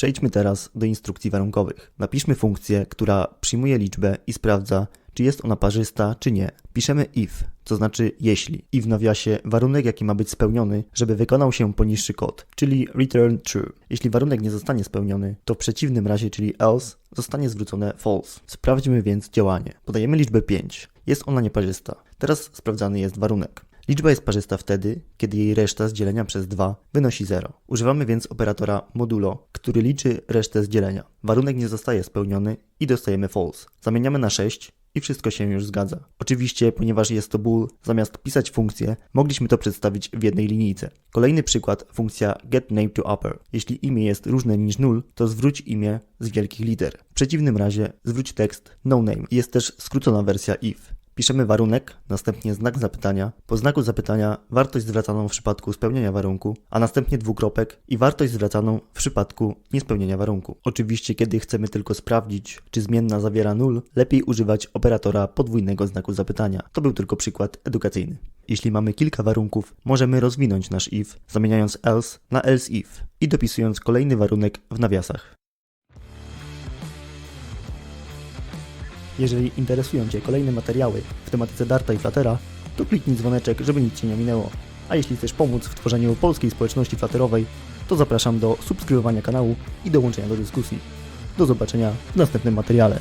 Przejdźmy teraz do instrukcji warunkowych. Napiszmy funkcję, która przyjmuje liczbę i sprawdza, czy jest ona parzysta, czy nie. Piszemy if, to znaczy jeśli, i w nawiasie warunek, jaki ma być spełniony, żeby wykonał się poniższy kod, czyli return true. Jeśli warunek nie zostanie spełniony, to w przeciwnym razie, czyli else, zostanie zwrócone false. Sprawdźmy więc działanie. Podajemy liczbę 5. Jest ona nieparzysta. Teraz sprawdzany jest warunek. Liczba jest parzysta wtedy, kiedy jej reszta z dzielenia przez 2 wynosi 0. Używamy więc operatora modulo, który liczy resztę z dzielenia. Warunek nie zostaje spełniony i dostajemy false. Zamieniamy na 6 i wszystko się już zgadza. Oczywiście, ponieważ jest to bool, zamiast pisać funkcję, mogliśmy to przedstawić w jednej linijce. Kolejny przykład, funkcja getName to upper. Jeśli imię jest różne niż 0, to zwróć imię z wielkich liter. W przeciwnym razie zwróć tekst no name. Jest też skrócona wersja if. Piszemy warunek, następnie znak zapytania, po znaku zapytania wartość zwracaną w przypadku spełnienia warunku, a następnie dwukropek i wartość zwracaną w przypadku niespełnienia warunku. Oczywiście, kiedy chcemy tylko sprawdzić, czy zmienna zawiera nul, lepiej używać operatora podwójnego znaku zapytania. To był tylko przykład edukacyjny. Jeśli mamy kilka warunków, możemy rozwinąć nasz if, zamieniając else na else if i dopisując kolejny warunek w nawiasach. Jeżeli interesują Cię kolejne materiały w tematyce Darta i Fluttera, to kliknij dzwoneczek, żeby nic Cię nie minęło. A jeśli chcesz pomóc w tworzeniu polskiej społeczności flatterowej, to zapraszam do subskrybowania kanału i dołączenia do dyskusji. Do zobaczenia w następnym materiale.